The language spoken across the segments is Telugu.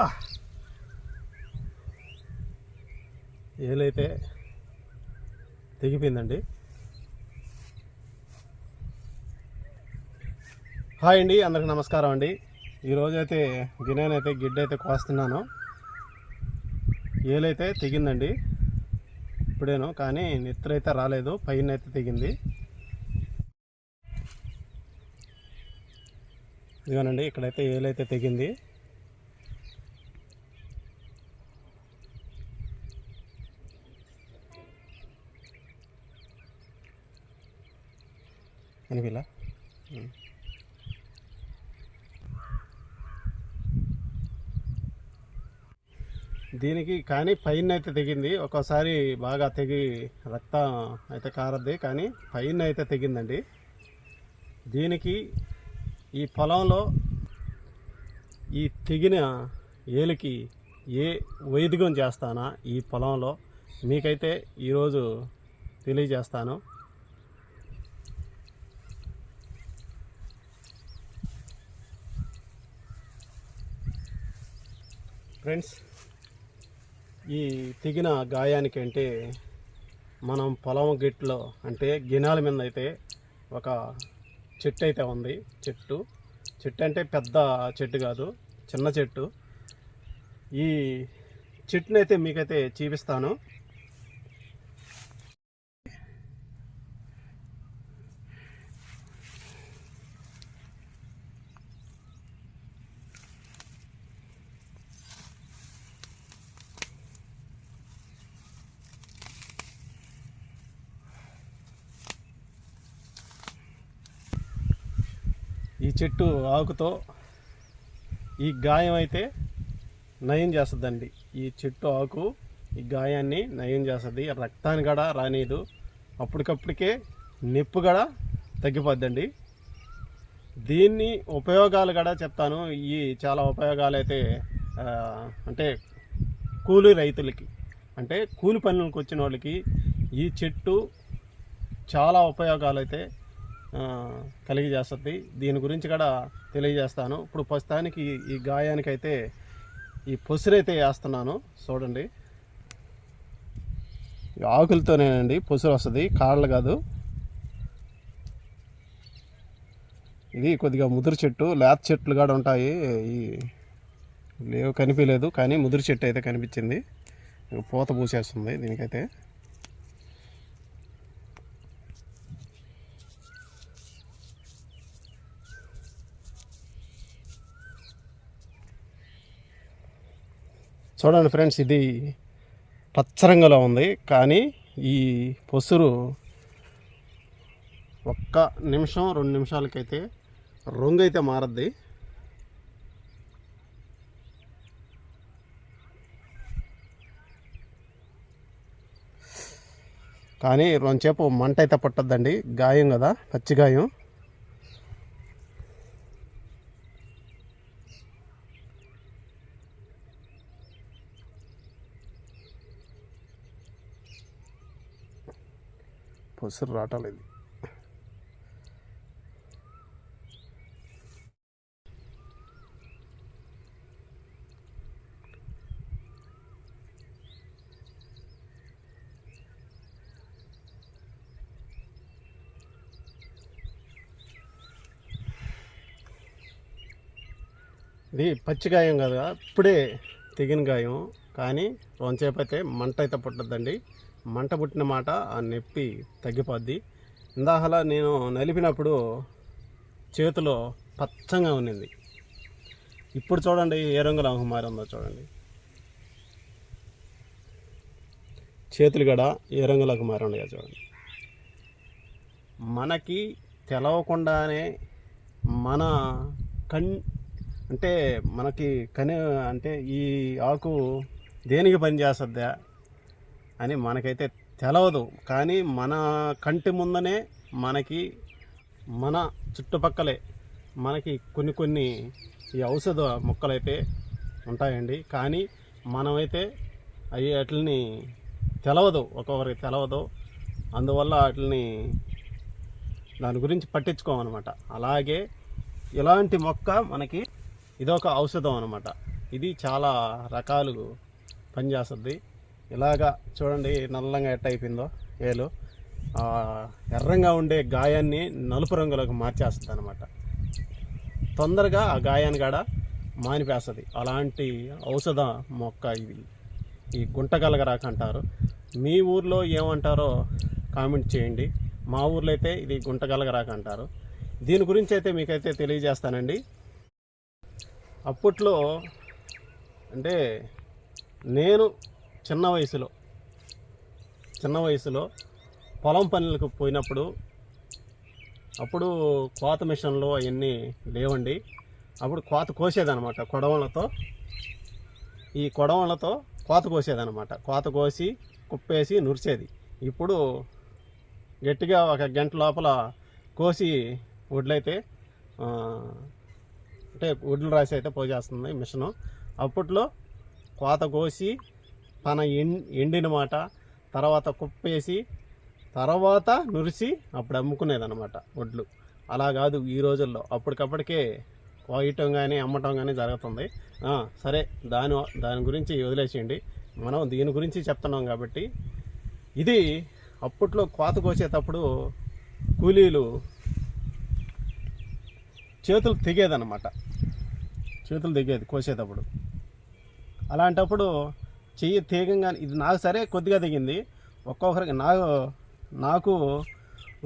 ఆ. ఏలైతే తెగిపోయిందండి. హాయ్ అండి అందరికి నమస్కారం అండి. ఈరోజైతే గిన్నెనైతే గిడ్డ అయితే కోస్తున్నాను. ఏలైతే తెగిందండి. ఇప్పుడేను కానీ నిద్ర అయితే రాలేదు పైన అయితే తెగింది. ఇదిగోనండి ఇక్కడైతే ఏలైతే తెగింది. అనిపిలా దీనికి కానీ పైన అయితే తెగింది. ఒక్కోసారి బాగా తెగి రక్తం అయితే కారద్ది కానీ పైన అయితే తెగిందండి. దీనికి ఈ పొలంలో ఈ తెగిన ఏలికి ఏ వైదికం చేస్తానా ఈ పొలంలో? మీకైతే ఈరోజు తెలియజేస్తాను. ఫ్రెండ్స్ ఈ తెగిన గాయానికి అంటే మనం పొలం గిట్లో అంటే గినాల మీద అయితే ఒక చెట్టు అయితే ఉంది చెట్టు. చెట్టు అంటే పెద్ద చెట్టు కాదు చిన్న చెట్టు. ఈ చెట్టునైతే మీకైతే చూపిస్తాను. ఈ చెట్టు ఆకుతో ఈ గాయం అయితే నయం చేస్తుందండి. ఈ చెట్టు ఆకు ఈ గాయాన్ని నయం చేస్తుంది. రక్తాన్ని కూడా రానియదు. అప్పటికప్పటికే నొప్పి కూడా తగ్గిపోద్దండి. దీన్ని ఉపయోగాలు కూడా చెప్తాను. ఈ చాలా ఉపయోగాలు అయితే అంటే కూలి రైతులకి అంటే కూలి పనులకు వచ్చిన వాళ్ళకి ఈ చెట్టు చాలా ఉపయోగాలు అయితే కలిగజేస్తుంది దీని గురించి కూడా తెలియజేస్తాను. ఇప్పుడు ప్రస్తుతానికి ఈ- గాయానికైతే ఈ పొసురైతే వేస్తున్నాను. చూడండి. ఆకులతోనేనండి పొసురు వస్తుంది. కాళ్ళు కాదు. ఇది కొద్దిగా ముదురు చెట్టు. లేత చెట్లు కూడా ఉంటాయి. ఈ లేవు కనిపించలేదు. కానీ ముదురు చెట్టు అయితే కనిపించింది. పూత పూసేస్తుంది దీనికైతే. చూడండి ఫ్రెండ్స్ ఇది పచ్చరంగులో ఉంది. కానీ ఈ పొసురు ఒక్క నిమిషం రెండు నిమిషాలకైతే రంగు అయితే మారద్ది. కానీ రెండుసేపు మంట అయితే పట్టద్దండి. గాయం కదా పచ్చి గాయం. పొసురు రావట్లేదు ఇది. పచ్చి గాయం కదా ఇప్పుడే తెగిన గాయం కానీ రొంచేపు అయితే మంట అయితే పుట్టద్దండి. మంట పుట్టిన మాట ఆ నొప్పి తగ్గిపోద్ది. ఇందాకలా నేను నలిపినప్పుడు చేతిలో పచ్చంగా ఉన్నింది. ఇప్పుడు చూడండి ఏ రంగులో మారిందో చూడండి. చేతులు కూడా ఏ రంగులకు మారండిగా చూడండి. మనకి తెలవకుండానే మన కన్ అంటే మనకి కని అంటే ఈ ఆకు దేనికి పనిచేస్తుందా? అని మనకైతే తెలవదు. కానీ మన కంటి ముందనే మనకి మన చుట్టుపక్కలే మనకి కొన్ని కొన్ని ఈ ఔషధ మొక్కలైతే ఉంటాయండి. కానీ మనమైతే అవి వాటిని తెలవదు. ఒక్కొక్కరికి తెలవదు. అందువల్ల వాటిని దాని గురించి పట్టించుకోమన్నమాట అలాగే ఇలాంటి మొక్క మనకి ఇదొక ఔషధం అనమాట. ఇది చాలా రకాలు పనిచేస్తుంది. ఇలాగా చూడండి నల్లంగా ఎట్ట అయిపోయిందో ఏలు. ఎర్రంగా ఉండే గాయాన్ని నలుపు రంగులోకి మార్చేస్తుంది అనమాట తొందరగా ఆ గాయాన్ని కాడ మానిపేస్తుంది. అలాంటి ఔషధ మొక్క ఇది ఈ గుంటగలగరాకు అంటారు. మీ ఊర్లో ఏమంటారో కామెంట్ చేయండి. మా ఊర్లో అయితే ఇది గుంటగలగరాకు అంటారు. దీని గురించి అయితే మీకైతే తెలియజేస్తానండి. అప్పట్లో అంటే నేను చిన్న వయసులో చిన్న వయసులో పొలం పనులకు పోయినప్పుడు అప్పుడు కోత మిషన్లు అవన్నీ లేవండి. అప్పుడు కోత కోసేదనమాట కొడవలతో. ఈ కొడవలతో కోత కోసేదనమాట కోత కోసి కుప్పేసి నురిసేది. ఇప్పుడు గట్టిగా ఒక గంట లోపల కోసి వడ్లైతే అంటే వడ్లు రాసి అయితే పోజేస్తుంది మిషను. అప్పట్లో కోత కోసి పన ఎండిన మాట తర్వాత కుప్పేసి తర్వాత నురిసి అప్పుడు అమ్ముకునేదన్నమాట వడ్లు. అలా కాదు ఈ రోజుల్లో అప్పటికప్పటికే కోయటం కానీ అమ్మటం కానీ జరుగుతుంది సరే దాని దాని గురించి వదిలేసేయండి. మనం దీని గురించి చెప్తున్నాం కాబట్టి. ఇది అప్పట్లో కోత కోసేటప్పుడు కూలీలు చేతులు తెగేదన్నమాట. చేతులు దిగేది కోసేటప్పుడు. అలాంటప్పుడు చెయ్యి తీగంగా ఇది నాకు సరే కొద్దిగా దిగింది. ఒక్కొక్కరికి నాకు నాకు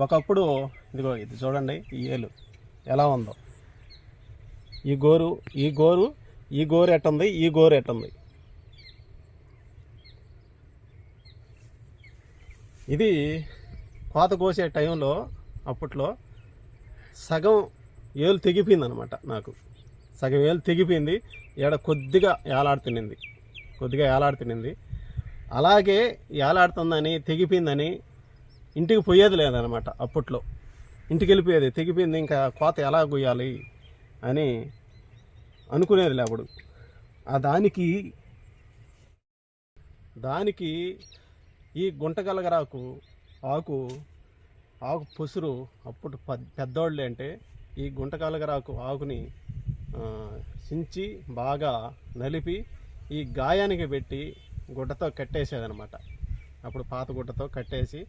ఒకప్పుడు ఇదిగో ఇది చూడండి ఈ ఏలు ఎలా ఉందో. ఈ గోరు ఈ గోరు ఈ గోరు ఎట్టుంది ఈ గోరు ఎట్టుంది? ఇది కోత కోసే టైంలో అప్పట్లో సగం ఏలు తెగిపోయింది అనమాట నాకు. సగం ఏలు తెగిపోయింది ఈడ కొద్దిగా ఏలాడుతునింది కొద్దిగా ఏలాడుతునింది అలాగే ఏలాడుతుందని తెగిపోయిందని ఇంటికి పోయేది లేదనమాట అప్పట్లో. ఇంటికి వెళ్ళిపోయేది తెగిపోయింది ఇంకా కోత ఎలా గొయ్యాలి అని అనుకునేది అప్పుడు. ఆ దానికి దానికి ఈ గుంటగలగరాకు ఆకు ఆకు పొసురు అప్పుడు ప- పెద్దోళ్ళు అంటే ఈ గుంటగలగరాకు ఆకుని సించి చించి బాగా నలిపి ఈ గాయానికి పెట్టి గుడ్డతో కట్టేసేదనమాట అప్పుడు పాత గుడ్డతో కట్టేసి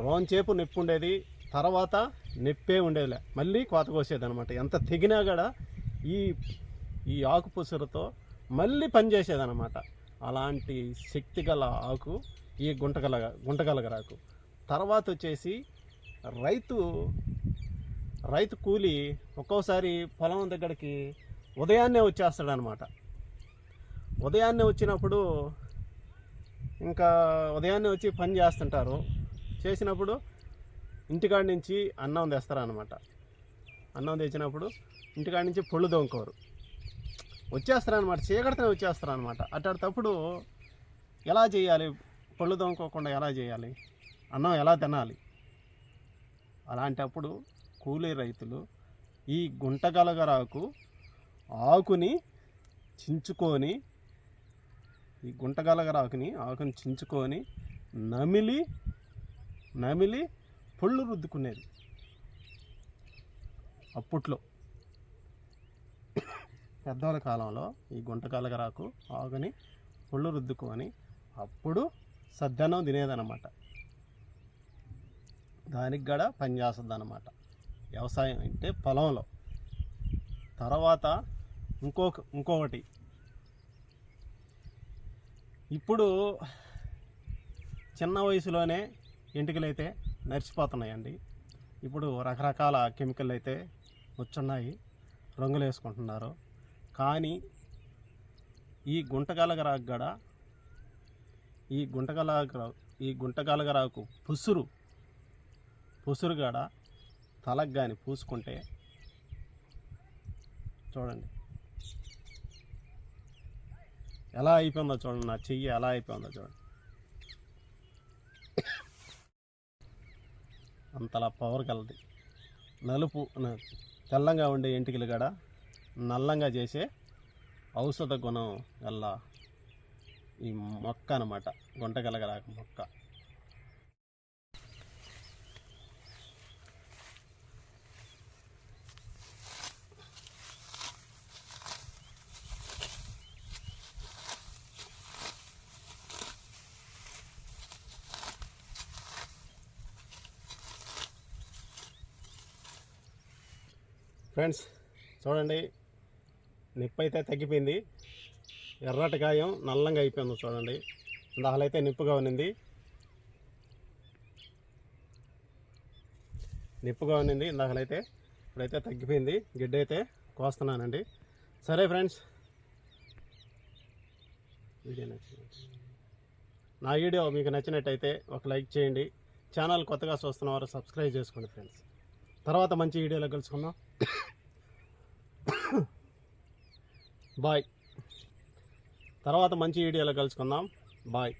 రోంచేపు నొప్పి ఉండేది తర్వాత నొప్పే ఉండేదిలే. మళ్ళీ కోత కోసేదనమాట ఎంత తెగినా కూడా ఈ ఈ ఆకు పుసురుతో మళ్ళీ పనిచేసేదనమాట అలాంటి శక్తి గల ఆకు ఈ గుంటగల గుంటగలగరాకు తర్వాత వచ్చేసి రైతు రైతు కూలి ఒక్కోసారి పొలం దగ్గరికి ఉదయాన్నే వచ్చేస్తాడనమాట ఉదయాన్నే వచ్చినప్పుడు ఇంకా ఉదయాన్నే వచ్చి పని చేస్తుంటారు. చేసినప్పుడు ఇంటికాడ నుంచి అన్నం తెస్తారనమాట అన్నం తెచ్చినప్పుడు ఇంటికాడ నుంచి పొళ్ళు దొంకోరు వచ్చేస్తారనమాట చీకటితోనే వచ్చేస్తారనమాట అట్లాంటప్పుడు ఎలా చేయాలి? పళ్ళు దొంకోకుండా ఎలా చేయాలి? అన్నం ఎలా తినాలి? అలాంటప్పుడు కూలీ రైతులు ఈ గుంటగలగరాకు ఆకుని చించుకొని ఈ గుంటగలగరాకుని ఆకుని చించుకొని నమిలి నమిలి పొళ్ళు రుద్దుకునేది. అప్పట్లో పెద్దవాళ్ళ కాలంలో ఈ గుంటకాలగరాకు ఆకుని పొళ్ళు రుద్దుకొని అప్పుడు సద్దనం తినేదన్నమాట. దానికి కూడా పనిచేస్తుంది అనమాట వ్యవసాయం అంటే పొలంలో. తర్వాత ఇంకొక ఇంకొకటి ఇప్పుడు చిన్న వయసులోనే ఎంటికలు అయితే నరిచిపోతున్నాయండి ఇప్పుడు రకరకాల కెమికల్ అయితే వచ్చున్నాయి రంగులు వేసుకుంటున్నారు కానీ ఈ గుంటగలగరాకు గడ ఈ గుంటగలగ ఈ గుంటగలగరాకు పుసురు పుసురు గడ తలకు కానీ పూసుకుంటే చూడండి. ఎలా అయిపోయిందో చూడండి నా చెయ్యి ఎలా అయిపోయిందో చూడండి. అంతలా పవర్ కలది. నలుపు న- తెల్లంగా ఉండే ఎంటికలు కూడా నల్లంగా చేసే ఔషధ గుణం గల్ల ఈ మొక్క అనమాట గుంటగలగలాక మొక్క. ఫ్రెండ్స్ చూడండి నిప్పు అయితే తగ్గిపోయింది. ఎర్రటి గాయం నల్లంగా అయిపోయింది చూడండి. దాహలైతే నిప్పుగా ఉన్నింది. నిప్పుగా ఉన్నింది ఇందాకలైతే ఇప్పుడైతే తగ్గిపోయింది. గిడ్డ అయితే కోస్తున్నానండి. సరే ఫ్రెండ్స్ వీడియో నా వీడియో మీకు నచ్చినట్టయితే ఒక లైక్ చేయండి. ఛానల్ కొత్తగా చూస్తున్న వారు సబ్స్క్రైబ్ చేసుకోండి ఫ్రెండ్స్. తర్వాత మంచి వీడియోలో కలుసుకుందాం. బాయ్. తర్వాత మంచి వీడియోలో కలుసుకుందాం. బాయ్.